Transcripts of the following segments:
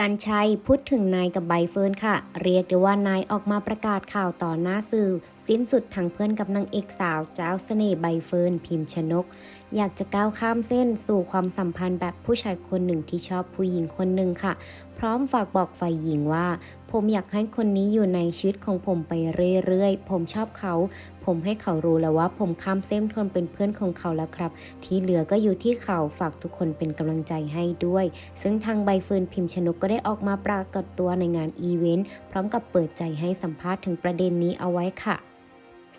กันชัยพูดถึงนายกับใบเฟิร์นค่ะ เรียกได้ว่านายออกมาประกาศข่าวต่อหน้าสื่อ สิ้นสุดทางเพื่อนกับนางเอกสาวเจ้าเสน่ห์ใบเฟิร์นพิมพ์ชนก อยากจะก้าวข้ามเส้นสู่ความสัมพันธ์แบบผู้ชายคนหนึ่งที่ชอบผู้หญิงคนหนึ่งค่ะ พร้อมฝากบอกฝ่ายหญิงว่า ผมอยากให้คนนี้อยู่ในชีวิตของผมไปเรื่อยๆ ผมชอบเขา ผมให้เขารู้แล้วว่า ผมข้ามเส้นทนเป็นเพื่อนของเขาแล้วครับ ที่เหลือก็อยู่ที่เขาฝากทุกคนเป็นกำลังใจให้ด้วย ซึ่งทางใบเฟิร์นพิมพ์ชนกก็ได้ออกมาปรากฏตัวในงานอีเวนต์พร้อมกับเปิดใจให้สัมภาษณ์ถึงประเด็นนี้เอาไว้ค่ะ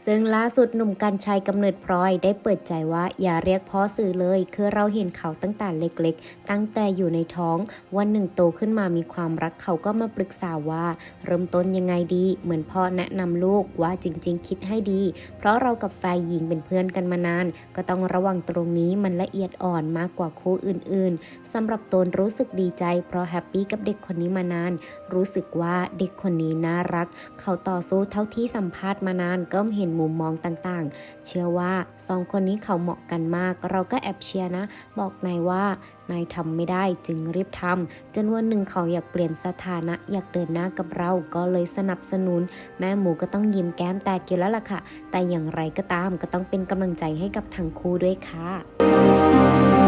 ซึ่งล่าสุดหนุ่มกัญชัยกำเนิดพลอยได้เปิดใจว่าอย่าเรียกพ่อสื่อเลย คือเราเห็นเขาตั้งแต่เล็กๆ ตั้งแต่อยู่ในท้อง วันหนึ่งโตขึ้นมามีความรักเขาก็มาปรึกษาว่า เริ่มต้นยังไงดี เหมือนพ่อแนะนำลูกว่าจริงๆ คิดให้ดี เพราะเรากับแฟนหญิงเป็นเพื่อนกันมานาน ก็ต้องระวังตรงนี้มันละเอียดอ่อนมากกว่าคู่อื่นๆสำหรับตนรู้สึกดีใจ เพราะแฮปปี้กับเด็กคนนี้มานาน รู้สึกว่าเด็กคนนี้น่ารัก เขาต่อสู้เท่าที่สัมภาษณ์มานานก็เห็นมุมมองต่างๆ เชื่อว่าสองคนนี้เขาเหมาะกันมาก เราก็แอบเชียร์นะ บอกนายว่านายทำไม่ได้จึงรีบทำจนวันหนึ่งเขาอยากเปลี่ยนสถานะ อยากเดินหน้ากับเราก็เลยสนับสนุน แม่หมูก็ต้องยิ้มแก้มแตกอยู่แล้วล่ะค่ะ แต่อย่างไรก็ตามก็ต้องเป็นกำลังใจให้กับทั้งคู่ด้วยค่ะ